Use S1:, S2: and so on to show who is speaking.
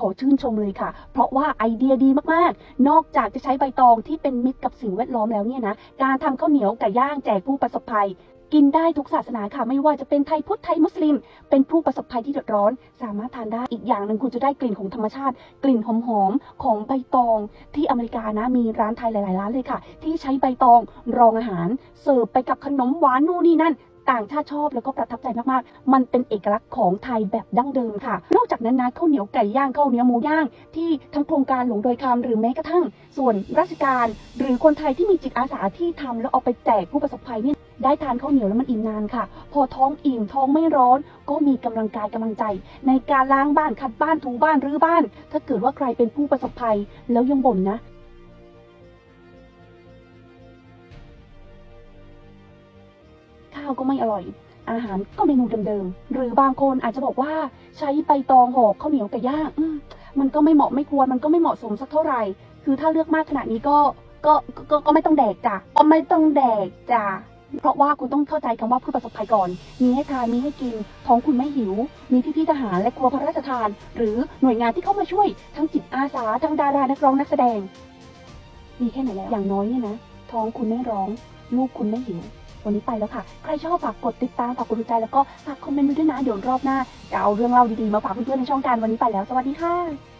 S1: ขอชื่นชมเลยค่ะ เพราะว่าไอเดียดีมากๆ นอกจากจะใช้ใบตองที่เป็นมิตรกับสิ่งแวดล้อมแล้วเนี่ยนะ การทำข้าวเหนียวไก่ย่างแจกผู้ประสบภัย กินได้ทุกศาสนาค่ะ ไม่ว่าจะเป็นไทยพุทธไทยมุสลิม เป็นผู้ประสบภัยที่เดือดร้อน สามารถทานได้อีกอย่างหนึ่งคุณจะได้กลิ่นของธรรมชาติ กลิ่นหอมๆของใบตอง ที่อเมริกานะมีร้านไทยหลายๆร้านเลยค่ะ ที่ใช้ใบตองรองอาหาร เสิร์ฟไปกับขนมหวานนู่นนี่นั่น ต่างชาติชอบแล้วก็ประทับใจมากๆ มันเป็นเอกลักษณ์ของไทยแบบดั้งเดิมค่ะ นอกจากนั้นนะข้าวเหนียวไก่ย่างข้าวเหนียวหมูย่าง ที่ทั้งโครงการหลวงโดยคำหรือแม้กระทั่ง ส่วนราชการ หรือคนไทยที่มีจิตอาสาที่ทำแล้วเอาไปแจกผู้ประสบภัยเนี่ยได้ทานข้าวเหนียวแล้วมันอิ่มนานค่ะ พอท้องอิ่มท้องไม่ร้อน ก็มีกำลังกายกำลังใจ ในการล้างบ้านขัดบ้านถูบ้านรื้อบ้าน ถ้าเกิดว่าใครเป็นผู้ประสบภัยแล้วยังบ่นนะาวก็ไม่อร่อย อาหารก็เมนูเดิมๆ หรือบางคนอาจจะบอกว่าใช้ใบตองห่อข้าวเหนียวไก่ย่างมมันก็ไม่เหมาะไม่ควร มันก็ไม่เหมาะสมสักเท่าไหร่ คือถ้าเลือกมากขนาดนี้ก็ก็ก็ก็ไม่ต้องแดกจ้ะก็ไม่ต้องแดกจ้ะเพราะว่าคุณต้องเข้าใจคำว่าผู้ประสบภัยก่อน มีให้ทาน มีให้กิน ท้องคุณไม่หิว มีพี่ๆทหารและครัวพระราชทาน หรือหน่วยงานที่เข้ามาช่วย ทั้งจิตอาสา ทั้งดารา นักร้อง นักแสดงดีแค่ไหนแล้ว อย่างน้อยเนี่ยนะ ท้องคุณไม่ร้อง ลูกคุณไม่หิว วันนี้ไปแล้วค่ะ ใครชอบฝากกดติดตามฝากกดถูกใจแล้วก็ฝากคอมเมนต์ด้วยนะเดี๋ยวรอบหน้าจะเอาเรื่องเล่าดีๆมาฝากเพื่อนๆในช่องการวันนี้ไปแล้ว สวัสดีค่ะ